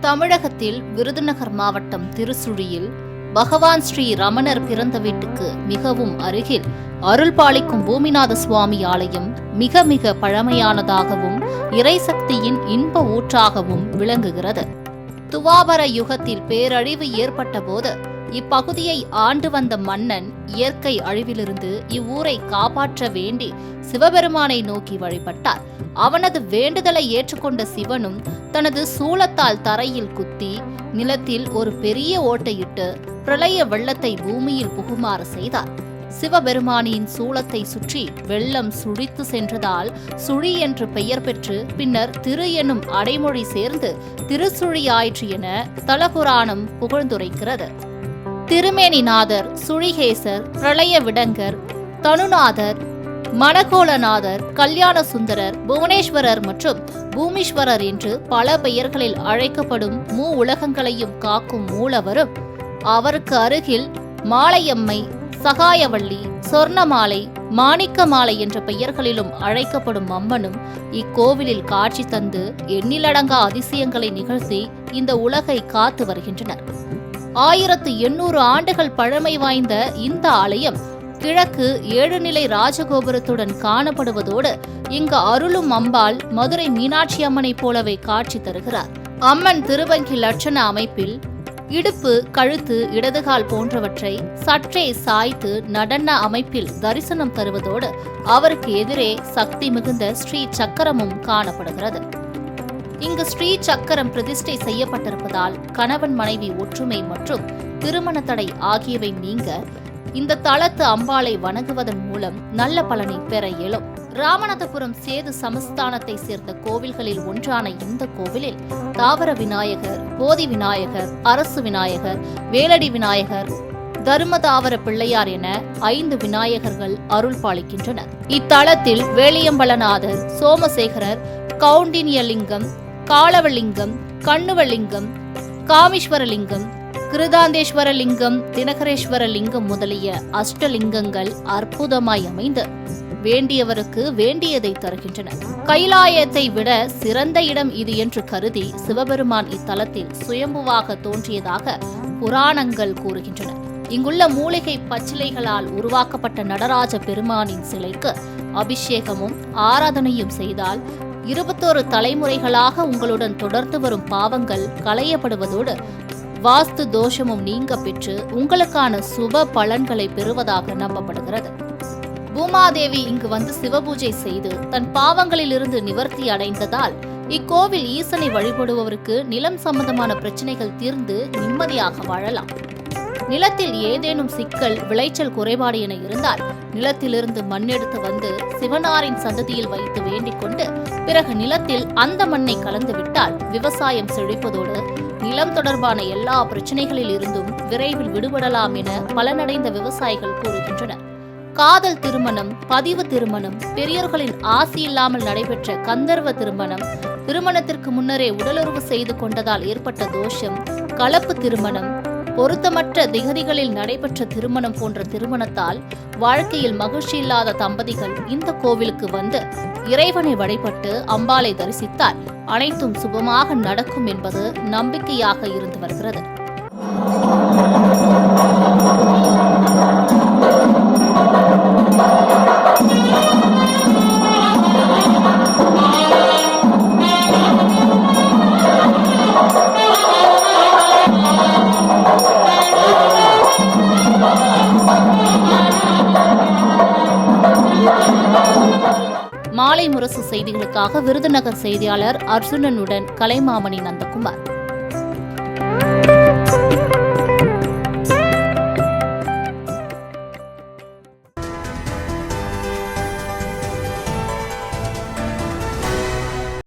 தமிழகத்தில் விருதுநகர் மாவட்டம் திருசுழியில் பகவான் ஸ்ரீ ரமணர் பிறந்த வீட்டுக்கு மிகவும் அருகில் அருள் பாலிக்கும் பூமிநாத சுவாமி ஆலயம் மிக மிக பழமையானதாகவும் இறைசக்தியின் இன்ப ஊற்றாகவும் விளங்குகிறது. துவாபர யுகத்தில் பேரழிவு ஏற்பட்ட போது இப்பகுதியை ஆண்டு வந்த மன்னன் இயற்கை அழிவிலிருந்து இவ்வூரை காப்பாற்ற வேண்டி சிவபெருமானை நோக்கி வழிபட்டார். அவனது வேண்டுதலை ஏற்றுக்கொண்ட சிவனும் தனது சூளத்தால் தரையில் குத்தி நிலத்தில் ஒரு பெரிய ஓட்டையிட்டு பிரளய வெள்ளத்தை பூமியில் புகுமாறு செய்தார். சிவபெருமானின் சூளத்தை சுற்றி வெள்ளம் சுழித்து சென்றதால் சுழி என்று பெயர் பெற்று பின்னர் திரு எனும் அடைமொழி சேர்ந்து திருசுழியாயிற்று என தலபுராணம் புகழ்ந்துரைக்கிறது. திருமேனிநாதர் சுழிகேசர் பிரளய விடங்கர் தனுநாதர் மணகோலநாதர் கல்யாண சுந்தரர் புவனேஸ்வரர் மற்றும் பூமீஸ்வரர் என்று பல பெயர்களில் அழைக்கப்படும் மூ உலகங்களையும் காக்கும் மூலவரும் அவருக்கு அருகில் மாலையம்மை சகாயவள்ளி சொர்ணமாலை மாணிக்கமாலை என்ற பெயர்களிலும் அழைக்கப்படும் அம்மனும் இக்கோவிலில் காட்சி தந்து எண்ணிலடங்கா அதிசயங்களை நிகழ்த்தி இந்த உலகை காத்து வருகின்றனர். ஆயிரத்து எண்ணூறு ஆண்டுகள் பழமை வாய்ந்த இந்த ஆலயம் கிழக்கு ஏழுநிலை ராஜகோபுரத்துடன் காணப்படுவதோடு இங்கு அருளும் அம்பாள் மதுரை மீனாட்சி அம்மனைப் போலவே காட்சி தருகிறார். அம்மன் திருவங்கி லட்சண அமைப்பில் இடுப்பு கழுத்து இடதுகால் போன்றவற்றை சற்றே சாய்த்து நடன அமைப்பில் தரிசனம் தருவதோடு அவருக்கு எதிரே சக்தி மிகுந்த ஸ்ரீ சக்கரமும் காணப்படுகிறது. இங்கு ஸ்ரீ சக்கரம் பிரதிஷ்டை செய்யப்பட்டிருப்பதால் கணவன் மனைவி ஒற்றுமை மற்றும் திருமண தடை ஆகியவை நீங்க இந்த தளத்து அம்பாளை வணங்குவதன் மூலம் நல்ல பலனை பெற இயலும். ராமநாதபுரம் சேது சமஸ்தானத்தை சேர்ந்த கோவில்களில் ஒன்றான இந்த கோவிலில் தாவர விநாயகர் போதி விநாயகர் அரசு விநாயகர் வேலடி விநாயகர் தர்மதாவர பிள்ளையார் என ஐந்து விநாயகர்கள் அருள் பாலிக்கின்றனர். இத்தலத்தில் வேலியம்பலநாதர் சோமசேகரர் கவுண்டினியலிங்கம் காளவலிங்கம் கண்ணுவலிங்கம் காமீஸ்வரலிங்கம் கிருதாந்தேஸ்வர லிங்கம் முதலிய அஷ்டலிங்கங்கள் அற்புதமாய் அமைந்து வேண்டியவருக்கு வேண்டியதை தருகின்றன. கைலாயத்தை விட சிறந்த இடம் இது என்று கருதி சிவபெருமான் இத்தலத்தில் சுயம்புவாக தோன்றியதாக புராணங்கள் கூறுகின்றன. இங்குள்ள மூலிகை பச்சிலைகளால் உருவாக்கப்பட்ட நடராஜ பெருமானின் சிலைக்கு அபிஷேகமும் ஆராதனையும் செய்தால் இருபத்தோரு தலைமுறைகளாக உங்களுடன் தொடர்ந்து வரும் பாவங்கள் களையப்படுவதோடு வாஸ்து தோஷமும் நீங்க பெற்று உங்களுக்கான சுப பலன்களை பெறுவதாக நம்பப்படுகிறது. பூமாதேவி இங்கு வந்து சிவபூஜை செய்து தன் பாவங்களிலிருந்து நிவர்த்தி அடைந்ததால் இக்கோவில் ஈசனை வழிபடுபவருக்கு நிலம் சம்பந்தமான பிரச்சனைகள் தீர்ந்து நிம்மதியாக வாழலாம். நிலத்தில் ஏதேனும் சிக்கல் விளைச்சல் குறைபாடு என இருந்தால் நிலத்திலிருந்து மண்ணெடுத்து வந்து சிவனாரின் சந்ததியில் வைத்து வேண்டிக் கொண்டு பிறகு நிலத்தில் அந்த மண்ணை கலந்து விட்டால் விவசாயம் செழிப்பதோடு நிலம் தொடர்பான எல்லா பிரச்சனைகளில் இருந்தும் விரைவில் விடுபடலாம் என பலனடைந்த விவசாயிகள் கூறுகின்றனர். காதல் திருமணம் பதிவு திருமணம் பெரியோர்களின் ஆசி இல்லாமல் நடைபெற்ற கந்தர்வ திருமணம் திருமணத்திற்கு முன்னரே உடலுறவு செய்து கொண்டதால் ஏற்பட்ட தோஷம் கலப்பு திருமணம் பொருத்தமற்ற திகதிகளில் நடைபெற்ற திருமணம் போன்ற திருமணத்தால் வாழ்க்கையில் மகிழ்ச்சி இல்லாத தம்பதிகள் இந்த கோவிலுக்கு வந்து இறைவனை வழிபட்டு அம்பாளை தரிசித்தால் அனைத்தும் சுபமாக நடக்கும் என்பது நம்பிக்கையாக இருந்து வருகிறது. அரசு செய்திகளுக்காக விருதுநகர் செய்தியாளர் அர்ஜுனனுடன் கலைமாமணி நந்தகுமார்.